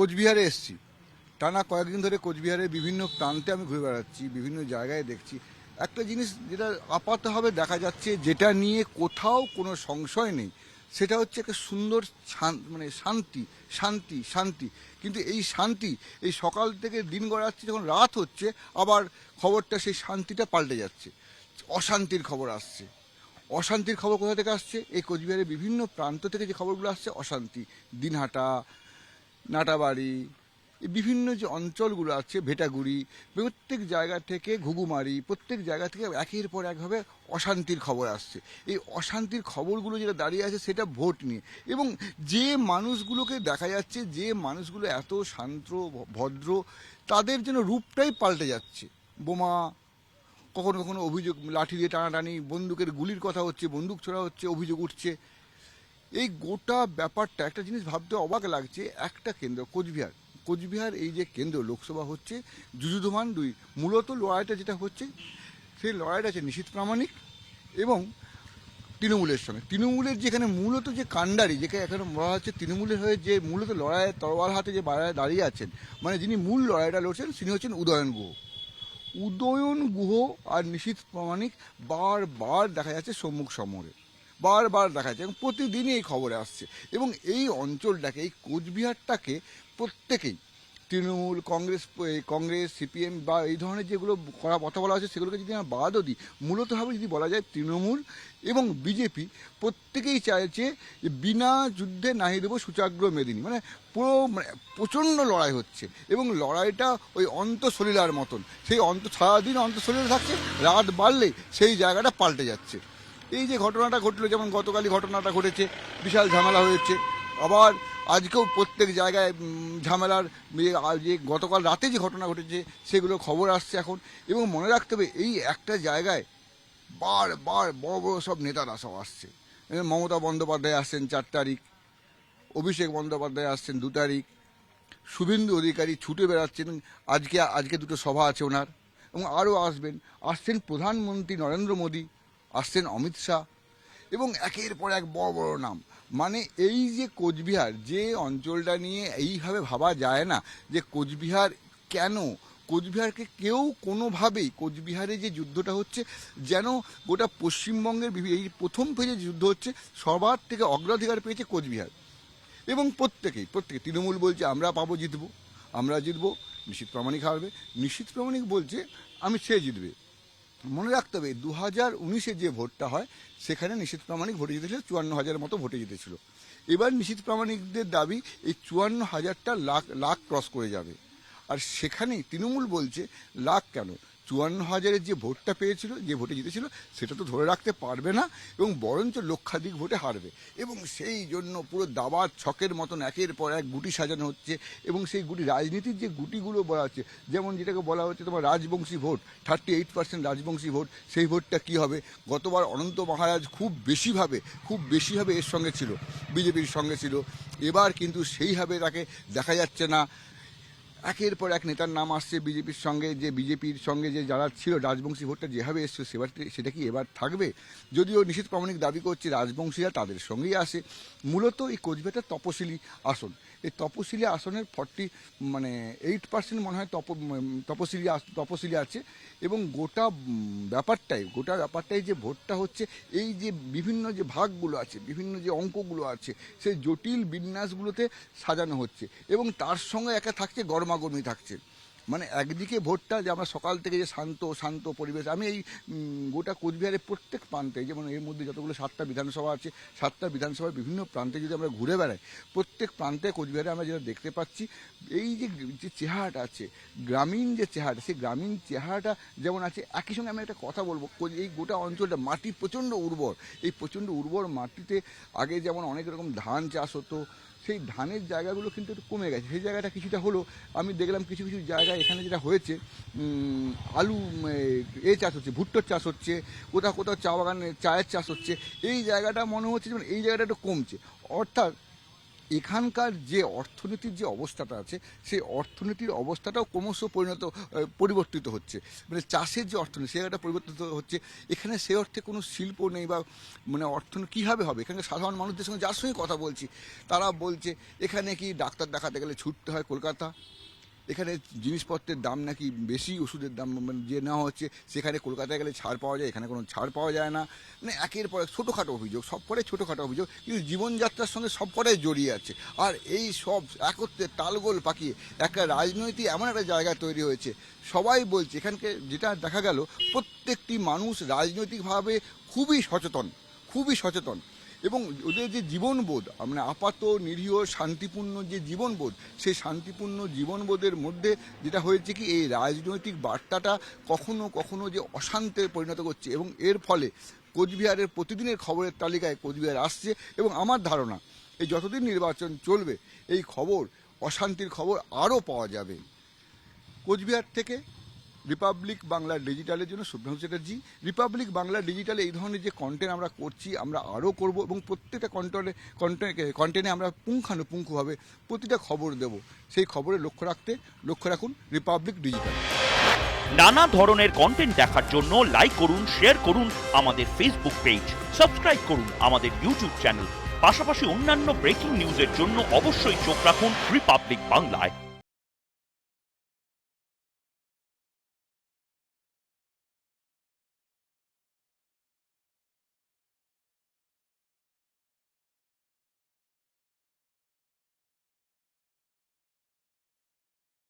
কোচবিহারে এসছি। টানা কয়েকদিন ধরে কোচবিহারের বিভিন্ন প্রান্তে আমি ঘুরে বেড়াচ্ছি, বিভিন্ন জায়গায় দেখছি। একটা জিনিস যেটা আপাতভাবে দেখা যাচ্ছে, যেটা নিয়ে কোথাও কোনো সংশয় নেই, সেটা হচ্ছে একটা সুন্দর মানে শান্তি শান্তি শান্তি। কিন্তু এই শান্তি, এই সকাল থেকে দিন গড়াচ্ছে, যখন রাত হচ্ছে, আবার খবরটা সেই শান্তিটা পাল্টে যাচ্ছে। অশান্তির খবর আসছে। অশান্তির খবর কোথা থেকে আসছে? এই কোচবিহারের বিভিন্ন প্রান্ত থেকে যে খবরগুলো আসছে, অশান্তি। দিনহাটা নাটাবাড়ি বিভিন্ন যে অঞ্চলগুলো আছে, ভেটাগুড়ি, প্রত্যেক জায়গা থেকে ঘুঘুমারি, প্রত্যেক জায়গা থেকে একের পর একভাবে অশান্তির খবর আসছে। এই অশান্তির খবরগুলো যেটা দাঁড়িয়ে আছে সেটা ভোট নিয়ে। এবং যে মানুষগুলোকে দেখা যাচ্ছে, যে মানুষগুলো এত শান্ত ভদ্র, তাদের যেন রূপটাই পাল্টে যাচ্ছে। বোমা, কখনো কখনো অভিযোগ, লাঠি দিয়ে টানাটানি, বন্দুকের গুলির কথা হচ্ছে, বন্দুক ছোড়া হচ্ছে, অভিযোগ উঠছে। এই গোটা ব্যাপারটা একটা জিনিস ভাবতে অবাক লাগছে, একটা কেন্দ্র, কোচবিহার। কোচবিহার এই যে কেন্দ্র লোকসভা হচ্ছে, যুযুধমান দুই, মূলত লড়াইটা যেটা হচ্ছে, সেই লড়াইটা আছে নিশীত প্রামাণিক এবং তৃণমূলের সঙ্গে। তৃণমূলের যেখানে মূলত যে কাণ্ডারি যেখানে এখানে বলা হচ্ছে তৃণমূলের হয়ে যে মূলত লড়াইয়ের তরোয়াল হাতে যে বাড়ায় দাঁড়িয়ে আছেন মানে যিনি মূল লড়াইটা লড়ছেন, তিনি হচ্ছেন উদয়ন গুহ। উদয়ন গুহ আর নিশীত প্রামাণিক বারবার দেখা যাচ্ছে সম্মুখ সমরে। বারবার দেখা যাচ্ছে এবং প্রতিদিনই এই খবরে আসছে। এবং এই অঞ্চলটাকে, এই কোচবিহারটাকে প্রত্যেকেই, তৃণমূল, কংগ্রেস কংগ্রেস, সিপিএম বা এই ধরনের যেগুলো করা কথা বলা হচ্ছে, সেগুলোকে যদি আমরা বাদও দিই, মূলতভাবে যদি বলা যায় তৃণমূল এবং বিজেপি প্রত্যেকেই চাইছে বিনা যুদ্ধে নাহি দেবো সুচাগ্র মেদিনী। মানে পুরো মানে প্রচণ্ড লড়াই হচ্ছে এবং লড়াইটা ওই অন্তঃসলীলার মতন। সেই অন্ত, সারাদিন অন্তঃসলীলা থাকছে, রাত বাড়লেই সেই জায়গাটা পাল্টে যাচ্ছে। এই যে ঘটনাটা ঘটলো, যেমন গতকালই ঘটনাটা ঘটেছে, বিশাল ঝামেলা হয়েছে। আবার আজকেও প্রত্যেক জায়গায় ঝামেলার যে গতকাল রাতে যে ঘটনা ঘটেছে, সেগুলো খবর আসছে এখন। এবং মনে রাখতে হবে, এই একটা জায়গায় বার বার বড় বড় সব নেতারা সব আসছে। মমতা বন্দ্যোপাধ্যায় আসছেন চার তারিখ, অভিষেক বন্দ্যোপাধ্যায় আসছেন দু তারিখ, শুভেন্দু অধিকারী ছুটে বেড়াচ্ছেন, আজকে আজকে দুটো সভা আছে ওনার, এবং আরও আসবেন। আসছেন প্রধানমন্ত্রী নরেন্দ্র মোদী আসছেন অমিত শাহ। এবং একের পর এক বড় বড় নাম। মানে এই যে কোচবিহার, যে অঞ্চলটা নিয়ে এইভাবে ভাবা যায় না যে কোচবিহার কেন? কোচবিহারকে কেউ কোনোভাবেই, কোচবিহারে যে যুদ্ধটা হচ্ছে, যেন গোটা পশ্চিমবঙ্গের এই প্রথম ফেজে যুদ্ধ হচ্ছে, সবার থেকে অগ্রাধিকার পেয়েছে কোচবিহার। এবং প্রত্যেকেই, প্রত্যেকে, তৃণমূল বলছে, আমরা পাবো, জিতবো। আমরা জিতবো নিশ্চিত প্রামাণিক হারবে। নিশ্চিত প্রামাণিক বলছে, আমি সে জিতবে। মনে রাখতে হবে দু হাজার উনিশে যে ভোটটা হয়, সেখানে নিশ্চিত প্রামাণিক ভোটে জিতেছিল চুয়ান্ন হাজার মতো ভোটে জিতেছিল। এবার নিশ্চিত প্রামাণিকদের দাবি, এই চুয়ান্ন হাজারটা লাখ লাখ ক্রস করে যাবে। আর সেখানেই তৃণমূল বলছে, লাখ কেন? চুয়ান্ন হাজারের যে ভোটটা পেয়েছিল, যে ভোটে জিতেছিল, সেটা তো ধরে রাখতে পারবে না এবং বরঞ্চ লক্ষাধিক ভোটে হারবে। এবং সেই জন্য পুরো দাবার ছকের মতন একের পর এক গুটি সাজানো হচ্ছে এবং সেই গুটি রাজনীতির যে গুটিগুলো বলা হচ্ছে, যেমন যেটাকে বলা হচ্ছে তোমার Rajbanshi vote thirty eight percent Rajbanshi vote, সেই ভোটটা কি হবে? গতবার অনন্ত মহারাজ খুব বেশিভাবে খুব বেশিভাবে এর সঙ্গে ছিল, বিজেপির সঙ্গে ছিল। এবার কিন্তু সেইভাবে তাকে দেখা যাচ্ছে না। একের পর এক নেতার নাম আসছে বিজেপির সঙ্গে, যে বিজেপির সঙ্গে যে যারা ছিল, রাজবংশী ভোটটা যেভাবে এসছে, সেবার সেটা কি এবার থাকবে? যদিও নিশ্চিত প্রামাণিক দাবি করছে রাজবংশীরা, তাদের সঙ্গেই আসে। মূলত এই কোচবিহারটা তপশিলি আসন। এই তপশিলি আসনের ফর্টি মানে এইট পার্সেন্ট মনে হয় তপ তপশিলি তপশিলি আছে। এবং গোটা ব্যাপারটাই গোটা ব্যাপারটাই যে ভোটটা হচ্ছে, এই যে বিভিন্ন যে ভাগগুলো আছে, বিভিন্ন যে অঙ্কগুলো আছে, সেই জটিল বিন্যাসগুলোতে সাজানো হচ্ছে এবং তার সঙ্গে একা থাকছে গরমাগরমি থাকছে। মানে একদিকে ভোটটা যে আমরা সকাল থেকে যে শান্ত শান্ত পরিবেশ, আমি এই গোটা কোচবিহারের প্রত্যেক প্রান্তে, যেমন এর মধ্যে যতগুলো সাতটা বিধানসভা আছে, সাতটা বিধানসভার বিভিন্ন প্রান্তে যদি আমরা ঘুরে বেড়াই, প্রত্যেক প্রান্তে কোচবিহারে আমরা যেটা দেখতে পাচ্ছি, এই যে যে চেহারাটা আছে, গ্রামীণ যে চেহারাটা, সেই গ্রামীণ চেহারাটা যেমন আছে, একই সঙ্গে আমি একটা কথা বলব এই গোটা অঞ্চলটা মাটি প্রচণ্ড উর্বর, এই প্রচণ্ড উর্বর মাটিতে আগে যেমন অনেক রকম ধান চাষ হতো সেই ধানের জায়গাগুলো কিন্তু একটু কমে গেছে। সেই জায়গাটা কিছুটা হলো, আমি দেখলাম কিছু কিছু জায়গায় এখানে যেটা হয়েছে আলু এ চাষ হচ্ছে, ভুট্টোর চাষ হচ্ছে, কোথাও কোথাও চা বাগানে চায়ের চাষ হচ্ছে। এই জায়গাটা মনে হচ্ছে যেমন এই জায়গাটা একটু কমছে। অর্থাৎ এখানকার যে অর্থনীতির যে অবস্থাটা আছে, সেই অর্থনীতির অবস্থাটাও ক্রমশ পরিণত পরিবর্তিত হচ্ছে। মানে চাষের যে অর্থনীতি সেটা পরিবর্তিত হচ্ছে। এখানে সে অর্থে কোনো শিল্প নেই বা মানে অর্থনীতি কীভাবে হবে? এখানে সাধারণ মানুষদের সঙ্গে যার সঙ্গে কথা বলছি, তারা বলছে, এখানে কি ডাক্তার দেখাতে গেলে ছুটতে হয় কলকাতা? এখানে জিনিসপত্রের দাম নাকি বেশি, ওষুধের দাম মানে যে নেওয়া হচ্ছে, সেখানে কলকাতায় গেলে ছাড় পাওয়া যায়, এখানে কোনো ছাড় পাওয়া যায় না। মানে একের পর এক ছোটোখাটো অভিযোগ, সব কটাই ছোটোখাটো অভিযোগ, কিন্তু জীবনযাত্রার সঙ্গে সব কটাই জড়িয়ে আছে। আর এই সব একত্রে তালগোল পাকিয়ে একটা রাজনৈতিক এমন একটা জায়গা তৈরি হয়েছে, সবাই বলছে, এখানকে যেটা দেখা গেল, প্রত্যেকটি মানুষ রাজনৈতিকভাবে খুবই সচেতন খুবই সচেতন। এবং ওদের যে জীবনবোধ মানে আপাত, নিরীহ, শান্তিপূর্ণ যে জীবনবোধ, সেই শান্তিপূর্ণ জীবনবোধের মধ্যে যেটা হয়েছে কি, এই রাজনৈতিক বার্তাটা কখনো কখনো যে অশান্তে পরিণত করছে এবং এর ফলে কোচবিহারের প্রতিদিনের খবরের তালিকায় কোচবিহার আসছে এবং আমার ধারণা, এই যতদিন নির্বাচন চলবে, এই খবর, অশান্তির খবর আরও পাওয়া যাবে। কোচবিহার থেকে রিপাবলিক বাংলা ডিজিটালের জন্য শুভ্রাংশু চ্যাটার্জি রিপাবলিক বাংলা ডিজিটালে এই ধরনের যে কন্টেন্ট আমরা করছি, আমরা আরও করব এবং প্রত্যেকটা কন্টেন্টে কন্টেন্ট কন্টেন্টে আমরা পুঙ্খানুপুঙ্খভাবে প্রতিটা খবর দেব। সেই খবরে লক্ষ্য রাখতে, লক্ষ্য রাখুন রিপাবলিক ডিজিটাল নানা ধরনের কন্টেন্ট দেখার জন্য লাইক করুন শেয়ার করুন আমাদের ফেসবুক পেজ সাবস্ক্রাইব করুন আমাদের ইউটিউব চ্যানেল পাশাপাশি অন্যান্য ব্রেকিং নিউজের জন্য অবশ্যই চোখ রাখুন রিপাবলিক বাংলায়